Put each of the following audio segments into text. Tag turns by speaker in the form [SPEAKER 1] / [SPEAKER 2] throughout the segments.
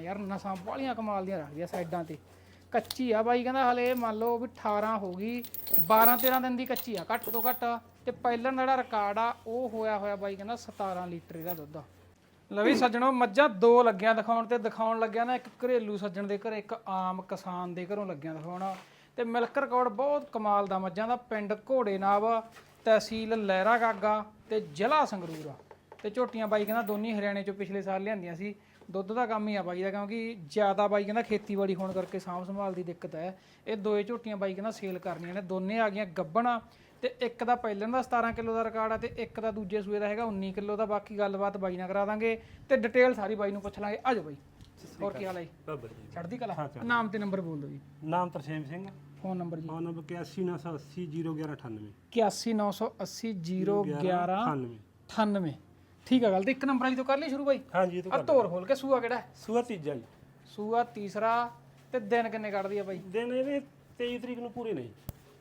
[SPEAKER 1] ਯਾਰ ਨਸਾਂ ਬਾਲੀਆਂ ਕਮਾਲ ਦੀਆਂ ਰੱਖਦੀਆਂ ਸਾਈਡਾਂ ਤੇ। ਕੱਚੀ ਆ ਬਾਈ, ਕਹਿੰਦਾ ਹਲੇ ਮੰਨ ਲਓ ਵੀ 18 ਹੋ ਗਈ 12 13 ਦਿਨ ਦੀ ਕੱਚੀ ਆ, ਘੱਟ ਤੋਂ ਘੱਟ। ਤੇ ਪਹਿਲਾਂ ਜਿਹੜਾ ਰਿਕਾਰਡ ਆ, ਉਹ ਹੋਇਆ ਹੋਇਆ ਬਾਈ, ਕਹਿੰਦਾ 17 ਲੀਟਰ ਇਹਦਾ ਦੁੱਧ ਆ। ਲਵੀ ਸੱਜਣੋ, ਮੱਝਾਂ ਦੋ ਲੱਗਿਆ ਦਿਖਾਉਣ ਤੇ ਦਿਖਾਉਣ ਲੱਗਿਆ ਨਾ, ਇੱਕ ਘਰੇਲੂ ਸੱਜਣ ਦੇ ਘਰ, ਇੱਕ ਆਮ ਕਿਸਾਨ ਦੇ ਘਰੋਂ ਲੱਗਿਆ ਦਿਖਾਉਣਾ। ਤੇ ਮਿਲਕ ਰਿਕਾਰਡ ਬਹੁਤ ਕਮਾਲ ਦਾ ਮੱਝਾਂ ਦਾ, ਪਿੰਡ ਘੋੜੇ ਨਾਬ ਤਹਿਸੀਲ ਲਹਿਰਾ ਗਾਗਾ ਤੇ ਜ਼ਿਲ੍ਹਾ ਸੰਗਰੂਰ ਆ। ਤੇ ਝੋਟੀਆਂ ਬਾਈ ਕਹਿੰਦਾ ਦੋਨੀ ਹਰਿਆਣੇ ਚੋਂ ਪਿਛਲੇ ਸਾਲ ਲਿਆਂਦੀਆਂ ਸੀ। ਦੁੱਧ ਦਾ ਕੰਮ ਹੀ ਆ ਬਾਈ ਦਾ ਕਿਉਂਕਿ ਜ਼ਿਆਦਾ ਬਾਈ ਕਹਿੰਦਾ ਖੇਤੀਬਾੜੀ ਹੋਣ ਕਰਕੇ ਸਾਂਭ ਸੰਭਾਲ ਦੀ ਦਿੱਕਤ ਹੈ। ਇਹ ਦੋਏ ਝੋਟੀਆਂ ਬਾਈ ਕਹਿੰਦਾ ਸੇਲ ਕਰਨੀਆਂ ਨੇ। ਦੋਨੇ ਆ ਗਈਆਂ ਗੱਬਣਾ ਤੇ ਇੱਕ ਦਾ ਪਹਿਲਾਂ ਦਾ 17 ਕਿਲੋ ਦਾ ਰਿਕਾਰਡ ਆ ਤੇ ਇੱਕ ਦਾ ਦੂਜੇ ਸੂਏ ਦਾ ਹੈਗਾ 19 ਕਿਲੋ ਦਾ। ਬਾਕੀ ਗੱਲਬਾਤ ਬਾਈ ਨਾਲ ਕਰਾ ਦਾਂਗੇ ਤੇ ਡਿਟੇਲ ਸਾਰੀ ਬਾਈ ਨੂੰ ਪੁੱਛ ਲਾਂਗੇ। ਆਜੋ ਬਾਈ। ਹੋਰ ਕੀ ਹਾਲ ਹੈ? ਜੀ?
[SPEAKER 2] ਬਾਬਾ ਜੀ।
[SPEAKER 1] ਚੜ੍ਹਦੀ ਕਲਾ? ਨਾਮ ਤੇ ਨੰਬਰ ਬੋਲ ਦਿਓ ਜੀ।
[SPEAKER 2] ਨਾਮ ਤਰਸੇਮ ਸਿੰਘ।
[SPEAKER 1] ਫੋਨ ਨੰਬਰ ਜੀ।
[SPEAKER 2] ਫੋਨ ਨੰਬਰ 8198801198
[SPEAKER 1] 8198801198 98 ਠੀਕ ਆ ਗੱਲ ਤੇ ਇੱਕ ਨੰਬਰ ਵਾਲੀ ਤੋਂ ਕਰ ਲਈ ਸ਼ੁਰੂ ਬਾਈ?
[SPEAKER 2] ਹਾਂਜੀ ਇਹ ਤੋਂ
[SPEAKER 1] ਆ ਤੋਰ ਖੋਲ ਕੇ ਸੂਆ ਕਿਹੜਾ ਹੈ?
[SPEAKER 2] ਸੂਆ ਤੀਜਾ ਜੀ।
[SPEAKER 1] ਸੂਆ ਤੀਸਰਾ ਤੇ ਦਿਨ ਕਿੰਨੇ ਕੱਢਦੀ ਆ ਬਾਈ?
[SPEAKER 2] ਦਿਨ ਇਹਦੇ 23 ਤਰੀਕ ਨੂੰ ਪੂਰੇ ਨਹੀਂ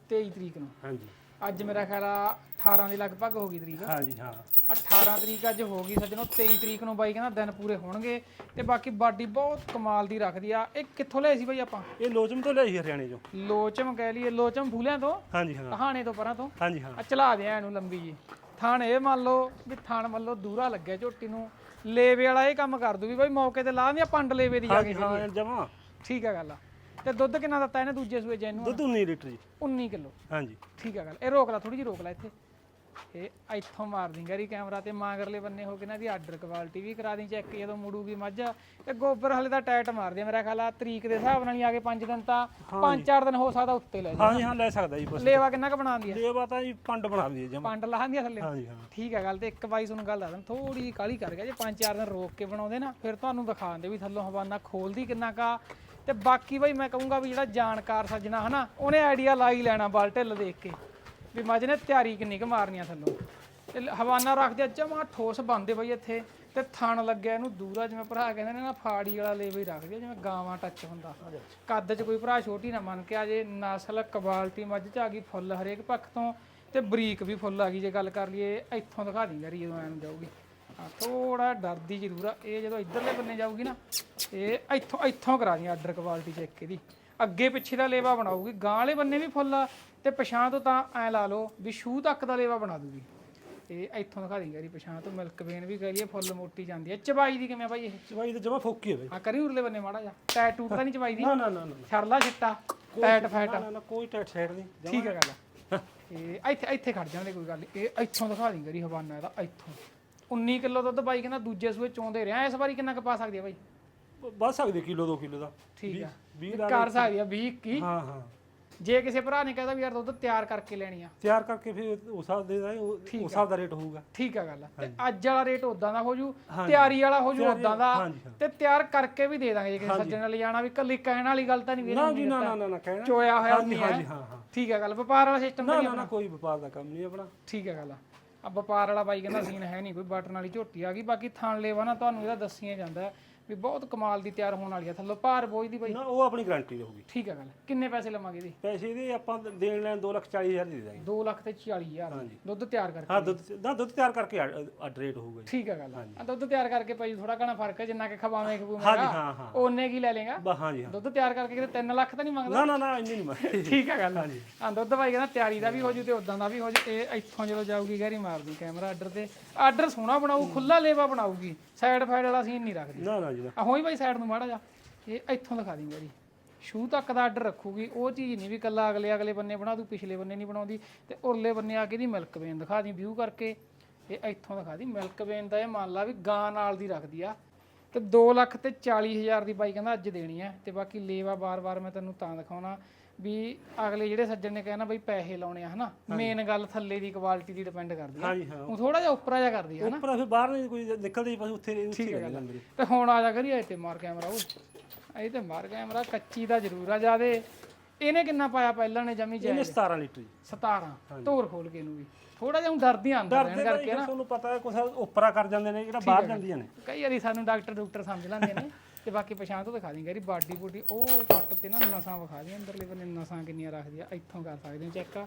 [SPEAKER 1] 23 ਤਰੀਕ ਨੂੰ।
[SPEAKER 2] ਹਾਂਜੀ।
[SPEAKER 1] ਅੱਜ ਮੇਰਾ ਖਿਆਲ ਆ 18 ਦੀ ਲਗਭਗ ਹੋ ਗਈ ਤਰੀਕ।
[SPEAKER 2] ਹਾਂਜੀ ਹਾਂ।
[SPEAKER 1] 18 ਤਰੀਕ ਅੱਜ ਹੋ ਗਈ ਸੱਜਣੋ 23 ਤਰੀਕ ਨੂੰ ਬਾਈ ਕਹਿੰਦਾ ਦਿਨ ਪੂਰੇ ਹੋਣਗੇ ਤੇ ਬਾਕੀ ਬਾਡੀ ਬਹੁਤ ਕਮਾਲ ਦੀ ਰੱਖਦੀ ਆ। ਇਹ ਕਿੱਥੋਂ ਲਿਆਈ ਸੀ ਬਾਈ ਆਪਾਂ?
[SPEAKER 2] ਇਹ ਲੋਚਮ ਤੋਂ ਲਿਆਈ ਹਰਿਆਣੇ ਚੋਂ।
[SPEAKER 1] ਲੋਚਮ ਕਹਿ ਲਈਏ ਲੋਚਮ ਫੂਲਿਆਂ ਤੋਂ?
[SPEAKER 2] ਹਾਂਜੀ ਹਾਂ।
[SPEAKER 1] ਕਹਾਣੇ ਤੋਂ ਪਰਾਂ ਤੋਂ?
[SPEAKER 2] ਹਾਂਜੀ ਹਾਂ।
[SPEAKER 1] ਆ ਚਲਾ ਦਿਆਂ ਇਹਨੂੰ ਲੰਬੀ ਜੀ। ਥਣ ਇਹ ਮੰਨ ਲਓ ਵੀ ਥਣ ਮੰਨ ਲਓ ਦੂਰਾ ਲੱਗਿਆ ਝੋਟੀ ਨੂੰ ਲੇਵੇ ਵਾਲਾ ਇਹ ਕੰਮ ਕਰ ਦੂ ਵੀ ਬਾਈ ਮੌਕੇ ਤੇ ਲਾ ਦਿਆਂ ਪੰਡ ਲੇਵੇ ਦੀ ਜਾ ਕੇ
[SPEAKER 2] ਹਾਂ ਜਮਾ।
[SPEAKER 1] ਠੀਕ ਆ ਗੱਲ ਆ। ਤੇ ਦੁੱਧ ਕਿੰਨਾ ਦਿੱਤਾ ਇਹਨੇ ਦੂਜੇ ਸੂਏ ਜੈਨੂੰ
[SPEAKER 2] ਦੁੱਧ 19 ਲੀਟਰ ਜੀ।
[SPEAKER 1] 19 ਕਿਲੋ।
[SPEAKER 2] ਹਾਂਜੀ।
[SPEAKER 1] ਠੀਕ ਆ ਗੱਲ ਇਹ ਰੋਕ ਲਾ ਥੋੜੀ ਜਿਹੀ ਰੋਕ ਲਾ ਇੱਥੇ। ਇਹ ਇੱਥੋਂ ਮਾਰ ਦਿੰਗਾ ਰੀ ਕੈਮਰਾ ਤੇ ਮਾਂਗਰਲੇ ਬੰਨੇ ਹੋ ਕੇ ਨਾ ਦੀ ਆਰਡਰ ਕੁਆਲਿਟੀ ਵੀ ਕਰਾ ਦੀ ਚੈੱਕ ਜਦੋਂ ਮੁੜੂਗੀ ਮੱਝ। ਤੇ ਗੋਬਰ ਹਲੇ ਤਾਂ ਟਾਈਟ ਮਾਰਦੀ ਆ ਮੇਰਾ ਖਿਆਲ ਆ ਤਰੀਕ ਦੇ ਹਿਸਾਬ ਨਾਲ ਹੀ ਆ ਕੇ 5 ਦਿਨ ਤਾਂ 5-4 ਦਿਨ ਹੋ ਸਕਦਾ ਉੱਤੇ ਲੈ ਜਾ
[SPEAKER 2] ਹਾਂਜੀ ਹਾਂ ਲੈ ਸਕਦਾ ਜੀ ਬਸ।
[SPEAKER 1] ਲੇਵਾ ਕਿੰਨਾ ਕ ਬਣਾਉਂਦੀ ਆ?
[SPEAKER 2] ਲੇਵਾ ਤਾਂ ਜੀ ਪੰਡ ਬਣਾ ਦਈਏ ਜਮਾ।
[SPEAKER 1] ਪੰਡ ਲਾਹਂਦੀ ਆ ਥੱਲੇ?
[SPEAKER 2] ਹਾਂਜੀ ਹਾਂ।
[SPEAKER 1] ਠੀਕ ਆ ਗੱਲ ਤੇ ਇੱਕ ਵਾਰੀ ਤੁਹਾਨੂੰ ਗੱਲ ਦੱਸਦਾ ਥੋੜੀ ਕਾਲੀ ਕਰ ਗਿਆ ਜੇ 5-4 ਦਿਨ ਰੋਕ ਕੇ ਬਣਾਉਂਦੇ ਨਾ ਫਿਰ ਤੁਹਾਨੂੰ ਦਿਖਾਉਂਦੇ ਵੀ ਥੱਲੋਂ ਹਵਾਨਾ ਖੋਲਦੀ ਕਿੰਨਾ ਕਾ ਤੇ ਬਾਕੀ ਬਈ ਮੈਂ ਕਹੂੰਗਾ ਵੀ ਜਿਹੜਾ ਜਾਣਕਾਰ ਸੱਜਣਾ ਹਨਾ ਉਹਨੇ ਆਈਡੀਆ ਲਾ ਹੀ ਲੈਣਾ ਬਲ ਢਿੱਲ ਦੇਖ ਕੇ। ਵੀ ਮੱਝ ਨੇ ਤਿਆਰੀ ਕਿੰਨੀ ਕੁ ਮਾਰਨੀ ਆ ਥੱਲੋਂ। ਤੇ ਲ- ਹਵਾਨਾ ਰੱਖਦੇ ਜਮਾ ਠੋਸ ਬੰਦੇ ਬਈ ਇੱਥੇ। ਤੇ ਥਣ ਲੱਗਿਆ ਇਹਨੂੰ ਦੂਰਾ ਜਿਵੇਂ ਭਰਾ ਕਹਿੰਦੇ ਨੇ ਨਾ ਫਾੜੀ ਵਾਲਾ ਲੇਵੇ ਹੀ ਰੱਖਦੇ ਆ, ਜਿਵੇਂ ਗਾਵਾਂ ਟੱਚ ਹੁੰਦਾ। ਕੱਦ 'ਚ ਕੋਈ ਭਰਾ ਛੋਟੀ ਨਾ ਮੰਨ ਕੇ ਆ ਜੇ ਨਸਲ ਕੁਆਲਿਟੀ ਮੱਝ 'ਚ ਆ ਗਈ ਫੁੱਲ ਹਰੇਕ ਪੱਖ ਤੋਂ ਤੇ ਬਰੀਕ ਵੀ ਫੁੱਲ ਆ ਗਈ ਜੇ ਗੱਲ ਕਰ ਲਈਏ ਇੱਥੋਂ ਦਿਖਾ ਦੀ ਯਾਰ ਜਦੋਂ ਐਨ ਜਾਊਗੀ। ਹਾਂ ਥੋੜਾ ਡਰਦੀ ਜ਼ਰੂਰ ਆ ਇਹ ਜਦੋਂ ਇੱਧਰਲੇ ਬੰਨੇ ਜਾਊਗੀ ਨਾ ਇਹ ਇੱਥੋਂ ਇੱਥੋਂ ਕਰਾ ਦੀ ਆਰਡਰ ਕੁਆਲਿਟੀ ਚੈੱਕ ਇਹਦੀ। ਅੱਗੇ ਪਿੱਛੇ ਦਾ ਲੇਵਾ ਬਣਾਊਗੀ। ਗਾਂ ਵਾਲੇ ਬੰਨੇ ਵੀ ਫੁੱਲ ਆ ਤੇ ਪਛਾਂ ਤੋਂ ਤਾਂ ਐ ਲਾ ਲਓ ਵੀ ਸ਼ੂ ਤੱਕ ਦਾ ਲੇਵਾ ਬਣਾ ਦੂਗੀ। ਇਹ ਇੱਥੋਂ ਦਿਖਾ ਦੀ ਯਾਰੀ ਪਛਾਂ ਤੋਂ ਮਿਲਕ ਵੇਨ ਵੀ ਕਹ ਲਈਏ ਫੁੱਲ ਮੋਟੀ ਜਾਂਦੀ ਹੈ ਚਬਾਈ ਦੀ ਕਿਵੇਂ ਆ ਬਾਈ ਇਹ?
[SPEAKER 2] ਚਵਾਈ ਤਾਂ ਜਮਾ ਫੋਕੀ ਹੈ ਬਈ।
[SPEAKER 1] ਆ ਕਰੀ ਉਰਲੇ ਬੰਨੇ ਮਾੜਾ ਜਾ ਟੈਟ ਤਾਂ ਨਹੀਂ ਚਬਾਈ ਦੀ?
[SPEAKER 2] ਨਾ ਨਾ ਨਾ ਨਾ
[SPEAKER 1] ਛਿੱਟਾ ਟੈਟ ਫੈਟ
[SPEAKER 2] ਨਾ, ਨਾ ਨਾ ਕੋਈ ਟੈਟ ਸਾਈਡ ਨਹੀਂ।
[SPEAKER 1] ਠੀਕ ਹੈ ਗੱਲ ਇਹ ਇੱਥੇ ਇੱਥੇ ਖੜ ਜਾਂਦੇ ਕੋਈ ਗੱਲ ਨਹੀਂ ਇਹ ਇੱਥੋਂ ਦਿਖਾ ਦੀ ਕਰੀ ਹਵਾਨਾ ਇਹਦਾ ਇੱਥੋਂ। 19 ਕਿਲੋ ਦੁੱਧ ਬਾਈ ਕਹਿੰਦਾ ਦੂਜੇ ਸੂਏ ਚੋਂਦੇ ਰਿਹਾ। ਇਸ ਵਾਰੀ ਕਿੰਨਾ ਕੁ ਪਾ ਸਕਦੀ ਆ ਬਾਈ?
[SPEAKER 2] ਵੱਧ ਸਕਦੀ ਕਿਲੋ 2 ਕਿਲੋ ਦਾ।
[SPEAKER 1] ਠੀਕ ਆ।
[SPEAKER 2] 20
[SPEAKER 1] ਕਰ ਸਕਦੀ ਆ 20 21
[SPEAKER 2] ਹਾਂ ਹਾਂ।
[SPEAKER 1] ਜੇ ਕਿਸੇ ਭਰਾ ਨੇ ਕਹਿੰਦਾ ਵੀ ਯਾਰ ਦੁੱਧ ਤਿਆਰ ਕਰਕੇ ਲੈਣੀ ਆ।
[SPEAKER 2] ਤਿਆਰ ਕਰਕੇ ਫਿਰ ਉਸ ਹਿਸਾਬ ਦੇ ਦਾ ਉਹ- ਉਸ ਹਿਸਾਬ ਦਾ ਰੇਟ ਹੋਊਗਾ।
[SPEAKER 1] ਠੀਕ ਆ ਗੱਲ ਤੇ ਅੱਜ ਵਾਲਾ ਰੇਟ ਉਦਾਂ ਦਾ ਹੋ ਜੂ ਤਿਆਰੀ ਵਾਲਾ ਹੋ ਜੂ ਉਦਾਂ ਦਾ।
[SPEAKER 2] ਹਾਂਜੀ
[SPEAKER 1] ਤੇ ਤਿਆਰ ਕਰਕੇ ਵੀ ਦੇ ਦਾਂਗੇ ਜੇ ਕਿਸੇ ਸੱਜਣ ਨਾਲ ਜਾਣਾ ਵੀ ਕੱਲੀ ਕਹਿਣ ਵਾਲੀ ਗੱਲ ਤਾਂ ਨਹੀਂ ਵੀ
[SPEAKER 2] ਨਾ ਜੀ ਨਾ ਨਾ ਨਾ ਕਹਿਣਾ
[SPEAKER 1] ਚੋਇਆ ਹੋਇਆ
[SPEAKER 2] ਹਾਂਜੀ
[SPEAKER 1] ਨਹੀਂ
[SPEAKER 2] ਹਾਂਜੀ
[SPEAKER 1] ਹੈ
[SPEAKER 2] ਹਾਂ। ਹਾਂ
[SPEAKER 1] ਠੀਕ ਆ ਗੱਲ ਵਪਾਰ ਵਾਲਾ ਸਿਸਟਮ
[SPEAKER 2] ਨਾ ਨਾ ਨਾ ਕੋਈ ਵਪਾਰ ਦਾ ਕੰਮ ਨਹੀਂ ਆਪਣਾ।
[SPEAKER 1] ਠੀਕ ਹੈ ਗੱਲ ਆ। ਵਪਾਰ ਵਾਲਾ ਬਾਈ ਕਹਿੰਦਾ ਸੀਨ ਹੈ ਨਹੀਂ ਕੋਈ ਬਟਨ ਵਾਲੀ ਝੋਟੀ ਆ ਗਈ ਬਾਕੀ ਥਣ ਲੇਵਾ ਨਾ ਤੁਹਾਨੂੰ ਇਹਦਾ ਦੱਸੀਆਂ ਜਾਂਦਾ। ਹੈ ਵੀ ਬਹੁਤ ਕਮਾਲ ਦੀ ਤਿਆਰ ਹੋਣ ਵਾਲੀ ਆ ਥੱਲੋਂ ਭਾਰ ਬੋਝ ਦੀ ਬਾਈ।
[SPEAKER 2] ਨਾ ਉਹ ਆਪਣੀ ਗਾਰੰਟੀ ਰਹੂਗੀ।
[SPEAKER 1] ਠੀਕ ਹੈ ਗੱਲ। ਕਿੰਨੇ ਪੈਸੇ ਲਵਾਂਗੇ ਇਹਦੀ?
[SPEAKER 2] ਪੈਸੇ ਦੇ ਆਪਾਂ ਦੇਣ ਲੈਣ 2 ਲੱਖ 40 ਹਜ਼ਾਰ ਦੇ ਦਾਂਗੇ
[SPEAKER 1] 2 ਲੱਖ ਤੇ 40 ਹਜ਼ਾਰ। ਦੁੱਧ ਤਿਆਰ ਕਰਕੇ।
[SPEAKER 2] ਹਾਂ ਦੁੱਧ ਨਾ ਦੁੱਧ ਤਿਆਰ ਕਰਕੇ ਅੱਡ ਰੇਟ ਹੋਊਗਾ
[SPEAKER 1] ਠੀਕ ਹੈ ਗੱਲ। ਆ ਦੁੱਧ ਤਿਆਰ ਕਰਕੇ ਭਾਈ ਥੋੜਾ ਘਣਾ ਫ਼ਰਕ ਹੈ ਜਿੰਨਾ ਕਿ ਖਵਾਵੇਂ
[SPEAKER 2] ਹਾਂਜੀ
[SPEAKER 1] ਖਵਾਵੇਂਗਾ
[SPEAKER 2] ਹਾਂ। ਹਾਂ
[SPEAKER 1] ਉਹਨੇ ਕੀ ਲੈ ਲੇਗਾ
[SPEAKER 2] ਹਾਂਜੀ ਹਾਂ।
[SPEAKER 1] ਦੁੱਧ ਤਿਆਰ ਕਰਕੇ ਕਿਤੇ 3 ਲੱਖ ਤਾਂ ਨਹੀਂ ਮੰਗਦਾ?
[SPEAKER 2] ਨਾ ਨਾ ਨਾ ਇੰਨੀ ਨਹੀਂ
[SPEAKER 1] ਠੀਕ ਹੈ ਗੱਲ। ਹਾਂ ਦੁੱਧ ਭਾਈ ਕਹਿੰਦਾ ਤਿਆਰੀ ਦਾ ਵੀ ਹੋ ਜੂ ਤੇ ਉਦਾਂ ਦਾ ਵੀ ਹੋ ਜੂ ਇਹ ਇੱਥੋਂ ਜਦੋਂ ਜਾਊਗੀ ਗਹਿਰੀ ਮਾਰਦੀ ਕੈਮਰਾ ਆਰਡਰ ਤੇ। ਆਰਡਰ ਸੋਹਣਾ ਬਣਾਊ ਖੁੱਲਾ ਲੇਵਾ ਬਣਾਊਗੀ। ਸਾਈਡ ਫਾਈਡ ਵਾਲਾ ਸੀਨ ਨਹੀਂ ਰੱਖਦੀ।
[SPEAKER 2] ਨਾ ਨਾ ਜੀ ਨਾ।
[SPEAKER 1] ਆ ਹੋਈ ਬਾਈ ਸਾਈਡ ਨੂੰ ਮਾੜਾ ਜਾ ਇਹ ਇੱਥੋਂ ਦਿਖਾ ਦੀ ਮੇਰੀ ਸ਼ੂ ਤੱਕ ਦਾ ਆਰਡਰ ਰੱਖੂਗੀ। ਉਹ ਚੀਜ਼ ਨਹੀਂ ਵੀ ਕੱਲਾ ਅਗਲੇ ਅਗਲੇ ਬੰਨੇ ਬਣਾ ਦੂ ਪਿਛਲੇ ਬੰਨੇ ਨਹੀਂ ਬਣਾਉਂਦੀ। ਤੇ ਉਰਲੇ ਬੰਨੇ ਆ ਕੇ ਦੀ ਮਿਲਕ ਵੇਨ ਦਿਖਾ ਦੀ ਵਿਊ ਕਰਕੇ। ਇਹ ਇੱਥੋਂ ਦਿਖਾ ਦੀ ਮਿਲਕ ਵੇਨ ਦਾ ਇਹ ਮੰਨ ਲਾ ਵੀ ਗਾਂ ਨਾਲ ਦੀ ਰੱਖਦੀ ਆ। ਤੇ 2 ਲੱਖ ਤੇ 40 ਹਜ਼ਾਰ ਦੀ ਬਾਈ ਕਹਿੰਦਾ ਅੱਜ ਦੇਣੀ ਹੈ ਤੇ ਬਾਕੀ ਲੇਵਾ ਬਾਰ-ਬਾਰ ਮੈਂ ਤੈਨੂੰ ਤਾਂ ਦਿਖਾਉਣਾ। ਵੀ ਅਗਲੇ ਜਿਹੜੇ ਸੱਜਣ ਨੇ ਕਹਿਣਾ ਬਈ ਪੈਸੇ ਲਾਉਣੇ ਆ ਹਨਾ? ਮੇਨ ਗੱਲ ਥੱਲੇ ਦੀ ਕੁਆਲਿਟੀ ਦੀ ਡਿਪੈਂਡ ਕਰਦੀ ਆ।
[SPEAKER 2] ਹਾਂਜੀ ਹਾਂ।
[SPEAKER 1] ਉਹ ਥੋੜਾ ਜਿਹਾ ਉੱਪਰਾ ਜਿਹਾ ਕਰਦੀ ਆ ਹਨਾ?
[SPEAKER 2] ਉੱਪਰ ਫਿਰ ਬਾਹਰ ਨਹੀਂ ਕੋਈ ਨਿਕਲਦੀ ਬਸ ਉੱਥੇ ਉੱਥੇ ਰਹਿ ਜਾਂਦਾ
[SPEAKER 1] ਤੇ ਹੁਣ ਆ ਜਾ ਕਰੀਏ ਤੇ ਮਾਰ ਕੈਮਰਾ ਉਹ ਇਹ ਤੇ ਮਾਰ ਕੈਮਰਾ ਕੱਚੀ ਦਾ ਜ਼ਰੂਰ ਆ ਜਿਆਦੇ। ਇਹਨੇ ਕਿੰਨਾ ਪਾਇਆ ਪਹਿਲਾਂ ਨੇ ਜਮੀ
[SPEAKER 2] ਇਹਨੇ
[SPEAKER 1] ਜਾਇ
[SPEAKER 2] 17 ਲੀਟਰ ਜੀ।
[SPEAKER 1] 17 ਧੋਰ ਖੋਲ ਕੇ ਇਹਨੂੰ ਵੀ। ਥੋੜਾ ਜਿਹਾ ਡਰਦੀ ਆਂਦਾ ਰਹਿਣ ਕਰਕੇ
[SPEAKER 2] ਜੀ, ਤੁਹਾਨੂੰ ਪਤਾ ਹੈ ਕੁਛ ਉੱਪਰਾ ਕਰ ਜਾਂਦੇ ਨੇ ਜਿਹੜਾ ਬਾਹਰ ਜਾਂਦੀਆਂ ਨੇ।
[SPEAKER 1] ਕਈ ਵਾਰੀ ਸਾਨੂੰ ਡਾਕਟਰ ਡਾਕਟਰ ਸਮਝ ਲੈਂਦੇ ਨੇ। ਤੇ ਬਾਕੀ ਪਛਾਣ ਤੋਂ ਦਿਖਾ ਦਿੰਗੇ ਬਾਡੀ ਬੂਡੀ ਉਹ ਪੱਟ ਤੇ ਨਾ ਨਸਾਂ ਵਿਖਾ ਦੀਆਂ ਅੰਦਰਲੇ ਬੰਨੇ ਨਸਾਂ ਕਿੰਨੀਆਂ ਰੱਖਦੀ ਆ ਇੱਥੋਂ ਕਰ ਸਕਦੇ ਹੋ ਚੈੱਕ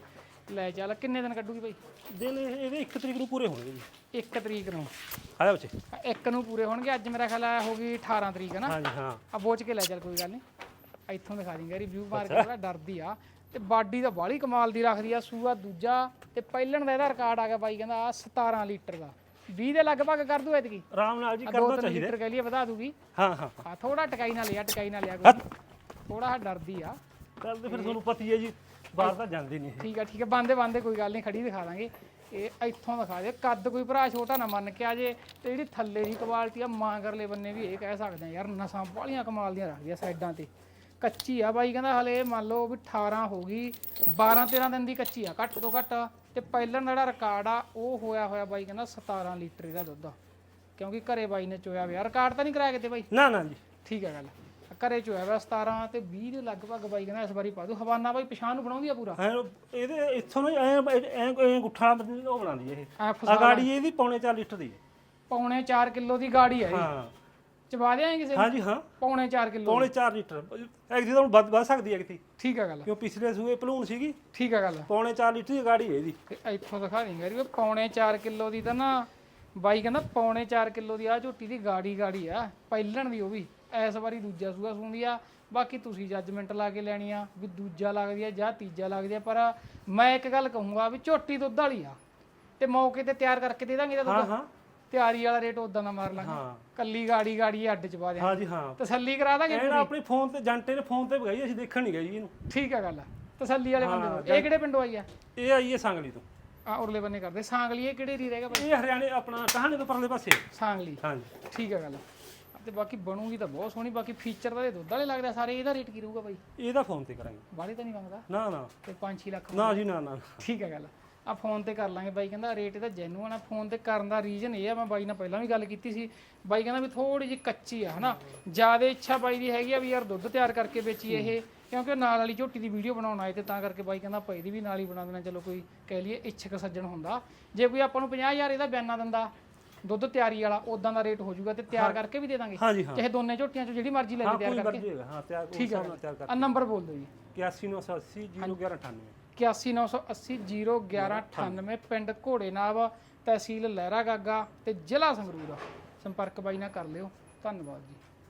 [SPEAKER 1] ਲੈ ਚੱਲ ਕਿੰਨੇ ਦਿਨ ਕੱਢੂਗੀ ਬਾਈ?
[SPEAKER 2] ਦਿਨ ਇਹ- ਇਹਦੇ 1 ਤਰੀਕ ਨੂੰ ਪੂਰੇ ਹੋਣਗੇ ਜੀ।
[SPEAKER 1] 1 ਤਰੀਕ ਨੂੰ।
[SPEAKER 2] ਆਇਆ ਬੱਚੇ।
[SPEAKER 1] ਇੱਕ ਨੂੰ ਪੂਰੇ ਹੋਣਗੇ ਅੱਜ ਮੇਰਾ ਖਿਆਲ ਆ ਹੋ ਗਈ 18 ਤਰੀਕ ਹੈ ਨਾ?
[SPEAKER 2] ਹਾਂਜੀ ਹਾਂ।
[SPEAKER 1] ਆ ਬੋਚ ਕੇ ਲੈ ਚੱਲ ਕੋਈ ਗੱਲ ਨਹੀਂ। ਇੱਥੋਂ ਦਿਖਾ ਦਿੰਗਾ ਰਿਵਿਊ ਮਾਰ ਕੇ ਥੋੜਾ ਡਰਦੀ ਆ। ਤੇ ਬਾਡੀ ਤਾਂ ਬਾਹਲੀ ਕਮਾਲ ਦੀ ਰੱਖਦੀ ਆ ਸੂਆ ਦੂਜਾ ਤੇ ਪਹਿਲਣ ਦਾ ਇਹਦਾ ਰਿਕਾਰਡ ਆ ਗਿਆ ਬਾਈ ਕਹਿੰਦਾ ਆ 17 ਲੀਟਰ ਦਾ। 20 ਦੇ ਲਗਭਗ ਕਰ ਦੂ ਐਤਕੀ।
[SPEAKER 2] ਆਰਾਮ ਨਾਲ ਜੀ
[SPEAKER 1] 2
[SPEAKER 2] ਕਰਨਾ
[SPEAKER 1] 3
[SPEAKER 2] ਚਾਹੀਦਾ।
[SPEAKER 1] ਲੀਟਰ ਕਹਿ ਲਈਏ ਵਧਾ ਦੂਗੀ।
[SPEAKER 2] ਹਾਂ ਹਾਂ।
[SPEAKER 1] ਆ ਥੋੜਾ ਟਕਾਈ ਨਾਲ ਲਿਆ ਟਕਾਈ ਨਾਲ ਲਿਆ ਕੋਈ। ਥੋੜਾ ਡਰਦੀ ਆ।
[SPEAKER 2] ਕਰਦੇ ਫਿਰ ਤੁਹਾਨੂੰ ਪਤੀ ਹੈ ਜੀ ਬਾਹਰ ਤਾਂ ਜਾਂਦੇ ਨਹੀਂ
[SPEAKER 1] ਠੀਕ ਆ ਠੀਕ ਆ ਬੰਦੇ ਬੰਦੇ ਕੋਈ ਗੱਲ ਨਹੀਂ ਖੜੀ ਦਿਖਾ ਦਾਂਗੇ। ਇਹ ਇੱਥੋਂ ਦਿਖਾ ਦੇ ਕੱਦ ਕੋਈ ਭਰਾ ਛੋਟਾ ਨਾ ਮੰਨ ਕੇ ਆ ਜੇ ਤੇ ਜਿਹੜੀ ਥੱਲੇ ਦੀ ਕੁਆਲਿਟੀ ਆ ਮਾਂਗਰਲੇ ਬੰਨੇ ਵੀ ਇਹ ਕਹਿ ਸਕਦੇ ਆ ਯਾਰ ਨਸਾਂ ਬਾਲੀਆਂ ਕਮਾਲ ਦੀਆਂ ਰੱਖਦੀਆਂ ਸਾਈਡਾਂ ਤੇ। ਕੱਚੀ ਆ ਬਾਈ ਕਹਿੰਦਾ ਹਲੇ ਮੰਨ ਲਓ ਵੀ 18 ਹੋ ਗਈ 12 13 ਦਿਨ ਦੀ ਕੱਚੀ ਆ ਘੱਟ ਤੋਂ ਘੱਟ। ਤੇ ਪਹਿਲਾਂ ਦਾ ਜਿਹੜਾ ਰਿਕਾਰਡ ਆ ਉਹ ਹੋਇਆ ਹੋਇਆ ਬਾਈ ਕਹਿੰਦਾ 17 ਲੀਟਰ ਇਹਦਾ ਦੁੱਧ ਆ। ਕਿਉਂਕਿ ਘਰੇ ਬਾਈ ਨੇ ਚੋਇਆ ਹੋਇਆ ਰਿਕਾਰਡ ਤਾਂ ਨਹੀਂ ਕਰਾਇਆ ਕਿਤੇ ਬਾਈ?
[SPEAKER 2] ਨਾ ਨਾ ਜੀ।
[SPEAKER 1] ਠੀਕ ਹੈ ਗੱਲ। ਘਰੇ ਚੋਇਆ ਹੋਇਆ 17 ਤੇ 20 ਦੇ ਲਗਭਗ ਬਾਈ ਕਹਿੰਦਾ ਇਸ ਵਾਰੀ ਪਾ ਦੂ ਹਵਾਨਾ ਬਾਈ ਪਛਾਣ ਨੂੰ ਬਣਾਉਂਦੀ ਆ ਪੂਰਾ?
[SPEAKER 2] ਐਂ ਇਹਦੇ ਇੱਥੋਂ ਨਾ ਐ ਐ ਐ ਗੁੱਠਾ ਉਹ ਬਣਾਉਂਦੀ ਇਹ। ਆ ਗਾੜੀ ਇਹਦੀ ਪੌਣੇ 4 ਲੀਟਰ ਦੀ। ਹੈ।
[SPEAKER 1] ਪੌਣੇ 4 ਕਿਲੋ ਦੀ ਗਾੜੀ ਹੈ ਇਹ।
[SPEAKER 2] ਹਾਂ।
[SPEAKER 1] ਚਬਾ ਦਿਆਂ ਕਿਸੇ ਨੂੰ?
[SPEAKER 2] ਹਾਂਜੀ ਹਾਂ।
[SPEAKER 1] ਪੌਣੇ 4 ਕਿਲੋ
[SPEAKER 2] ਪੌਣੇ 4 ਲੀਟਰ। ਦੀ ਤਾਂ ਹੁਣ ਵੱਧ ਵੱਧ ਸਕਦੀ ਹੈ ਕਿਤੇ।
[SPEAKER 1] ਠੀਕ ਹੈ ਗੱਲ।
[SPEAKER 2] ਕਿਉਂ ਪਿਛਲੇ ਸੂਏ ਭਲੂਣ ਸੀਗੀ?
[SPEAKER 1] ਠੀਕ ਹੈ ਗੱਲ।
[SPEAKER 2] ਪੌਣੇ 4 ਲੀਟਰ ਦੀ ਗਾੜੀ ਹੈ ਇਹਦੀ।
[SPEAKER 1] ਤੇ ਇੱਥੋਂ ਦਿਖਾ ਦੇਂਗੇ ਵੀ ਪੌਣੇ 4 ਕਿਲੋ ਦੀ ਤਾਂ ਨਾ ਬਾਈ ਕਹਿੰਦਾ ਪੌਣੇ 4 ਕਿਲੋ ਦੀ ਆ ਝੋਟੀ ਦੀ ਗਾੜੀ ਗਾੜੀ ਆ। ਪਹਿਲਣ ਦੀ ਉਹ ਵੀ। ਇਸ ਵਾਰੀ ਦੂਜਾ ਸੂਆ ਸੁੰਦੀ ਆ। ਬਾਕੀ ਤੁਸੀਂ ਜੱਜਮੈਂਟ ਲਾ ਕੇ ਲੈਣੀ ਆ ਵੀ ਦੂਜਾ ਲੱਗਦੀ ਆ ਜਾਂ ਤੀਜਾ ਲੱਗਦੀ ਆ। ਪਰ ਮੈਂ ਇੱਕ ਗੱਲ ਕਹੂੰਗਾ ਵੀ ਝੋਟੀ ਦੁੱਧ ਵਾਲੀ ਆ। ਤੇ ਮੌਕੇ ਤੇ ਤਿਆਰ ਕਰਕੇ ਦੇ ਦਾਂਗੇ ਇਹਦਾ
[SPEAKER 2] ਹਾਂ
[SPEAKER 1] ਦੁੱਧ
[SPEAKER 2] ਹਾਂ।
[SPEAKER 1] ਤਿਆਰੀ ਵਾਲਾ ਰੇਟ ਉਦਾਂ ਦਾ ਮਾਰ ਲਾਂਗੇ।
[SPEAKER 2] ਹਾਂ।
[SPEAKER 1] ਕੱਲੀ ਗਾੜੀ ਗਾੜੀ ਅੱਡ ਚ ਪਾ ਦਿਆਂ
[SPEAKER 2] ਹਾਂ ਜੀ ਹਾਂ।
[SPEAKER 1] ਤਸੱਲੀ ਕਰਾ ਦਾਂਗੇ
[SPEAKER 2] ਨਾ ਆਪਣੇ ਫੋਨ ਤੇ ਜੰਟੇ ਨੇ ਫੋਨ ਤੇ ਭਗਾਈ ਅਸੀਂ ਦੇਖਣ ਨਹੀਂ ਗਏ ਜੀ ਇਹਨੂੰ।
[SPEAKER 1] ਠੀਕ ਆ ਗੱਲ ਤਸੱਲੀ ਵਾਲੇ ਬੰਦੇ ਨੂੰ ਇਹ ਕਿਹੜੇ ਪਿੰਡੋਂ ਆਈ ਆ?
[SPEAKER 2] ਇਹ ਆਈ ਹੈ ਸੰਗਲੀ ਤੋਂ।
[SPEAKER 1] ਆ ਉਰਲੇ ਬੰਨੇ ਕਰਦੇ। ਸਾਂਗਲੀ ਇਹ ਕਿਹੜੇ ਰੀ ਰਹੇਗਾ ਭਾਈ?
[SPEAKER 2] ਇਹ ਹਰਿਆਣੇ ਆਪਣਾ ਕਹਾਣੇ ਤੋਂ ਪਰਲੇ ਪਾਸੇ।
[SPEAKER 1] ਸਾਂਗਲੀ।
[SPEAKER 2] ਹਾਂਜੀ।
[SPEAKER 1] ਠੀਕ ਆ ਗੱਲ ਤੇ ਬਾਕੀ ਬਣੂਗੀ ਤਾਂ ਬਹੁਤ ਸੋਹਣੀ ਬਾਕੀ ਫੀਚਰ ਤਾਂ ਇਹ ਦੁੱਧ ਵਾਲੇ ਲੱਗਦੇ ਸਾਰੇ ਇਹਦਾ ਰੇਟ ਕੀ ਰਹੂਗਾ ਬਾਈ
[SPEAKER 2] ਇਹਦਾ ਫੋਨ ਤੇ ਕਰਾਂਗੇ।
[SPEAKER 1] ਬਾਹਲੀ ਤਾਂ ਨਹੀਂ ਮੰਗਦਾ?
[SPEAKER 2] ਨਾ ਨਾ।
[SPEAKER 1] ਤੇ 5-6 ਲੱਖ
[SPEAKER 2] ਨਾ ਜੀ ਨਾ ਨਾ।
[SPEAKER 1] ਠੀਕ ਆ ਗੱਲ ਆ ਫੋਨ ਤੇ ਕਰ ਲਾਂਗੇ ਬਾਈ ਕਹਿੰਦਾ ਰੇਟ ਇਹਦਾ ਜੈਨੂਅਨ ਆ ਫੋਨ ਤੇ ਕਰਨ ਦਾ ਰੀਜ਼ਨ ਇਹ ਆ ਮੈਂ ਬਾਈ ਨਾਲ ਪਹਿਲਾਂ ਵੀ ਗੱਲ ਕੀਤੀ ਸੀ। ਬਾਈ ਕਹਿੰਦਾ ਵੀ ਥੋੜੀ ਜਿਹੀ ਕੱਚੀ ਆ ਹਨਾ? ਜ਼ਿਆਦਾ ਇੱਛਾ ਬਾਈ ਦੀ ਹੈਗੀ ਆ ਵੀ ਯਾਰ ਦੁੱਧ ਤਿਆਰ ਕਰਕੇ ਵੇਚੀਏ ਇਹ ਕਿਉਂਕਿ ਨਾਲ ਵਾਲੀ ਝੋਟੀ ਦੀ ਵੀਡੀਓ ਬਣਾਉਣ ਆਏ ਤੇ ਤਾਂ ਕਰਕੇ ਬਾਈ ਕਹਿੰਦਾ ਆਪਾਂ ਇਹਦੀ ਵੀ ਨਾਲ ਹੀ ਬਣਾ ਦੇਣਾ ਚਲੋ ਕੋਈ ਕਹਿ ਲਈਏ ਇੱਛਕ ਸੱਜਣ ਹੁੰਦਾ। ਜੇ ਕੋਈ ਆਪਾਂ ਨੂੰ 50000 ਇਹਦਾ ਬਿਆਨਾ ਦਿੰਦਾ ਦੁੱਧ ਤਿਆਰੀ ਵਾਲਾ ਉਦਾਂ ਦਾ ਰੇਟ ਹੋ ਜਾਊਗਾ ਤੇ ਤਿਆਰ ਕਰਕੇ ਵੀ ਦੇ ਦਾਂਗੇ। ਚਾਹੇ ਦੋਨੇ ਝੋਟੀਆਂ ਚੋਂ ਜਿਹੜੀ ਮਰਜ਼ੀ ਲੈ ਲਈ ਤਿਆਰ ਕਰਕੇ।
[SPEAKER 2] ਹਾਂ ਤਿਆਰ ਉਸ
[SPEAKER 1] ਠੀਕ ਹੈ ਆ ਨੰਬਰ ਬੋਲ ਦਿਓ ਜੀ।
[SPEAKER 2] 8980 0198
[SPEAKER 1] 8198011198 ਪਿੰਡ ਘੋੜੇਨਾਵ, ਤਹਿਸੀਲ ਲਹਿਰਾ ਗਾਗਾ ਤੇ ਜ਼ਿਲ੍ਹਾ ਸੰਗਰੂਰ। ਸੰਪਰਕ ਬਾਈ ਨਾਲ ਕਰ ਲਿਓ। ਧੰਨਵਾਦ ਜੀ।